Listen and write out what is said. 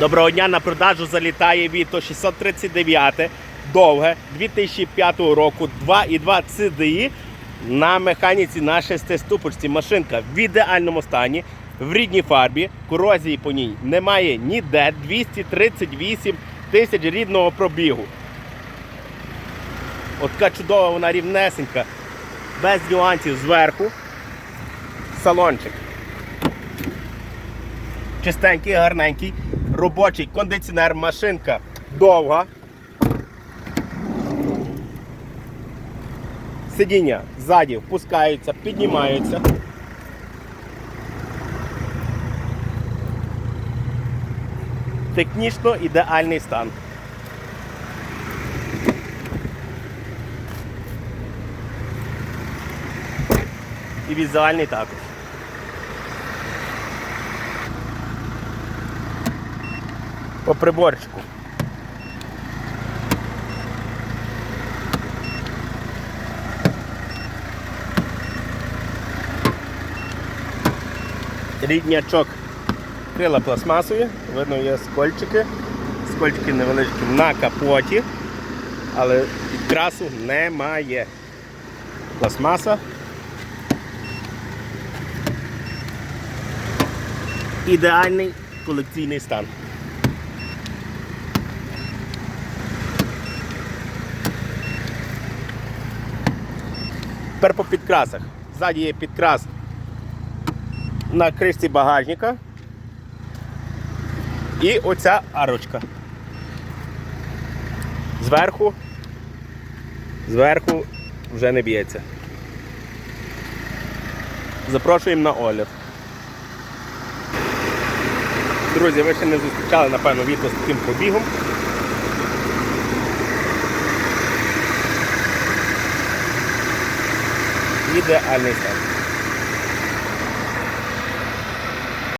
Доброго дня на продажу залітає Віто 639 довге 2005 року 2,2 CDI на механіці на шестиступочці. Машинка в ідеальному стані, в рідній фарбі, корозії по ній немає ніде 238 тисяч рідного пробігу. От така чудова вона рівнесенька, без нюансів зверху. Салончик чистенький, гарненький, робочий кондиціонер, машинка довга. Сидіння ззаді впускаються, піднімаються. Технічно ідеальний стан. І візуальний також. По приборчику. Ріднячок крила пластмасові, видно є скольчики. Скольчики невеличкі на капоті, але підкрасу немає. Пластмаса. Ідеальний колекційний стан. Тепер по підкрасах. Ззаді є підкрас на кришці багажника. І оця арочка. Зверху, зверху вже не б'ється. Запрошуємо на огляд. Друзі, ви ще не зустрічали, напевно, відео з таким побігом. Ідеальний стан.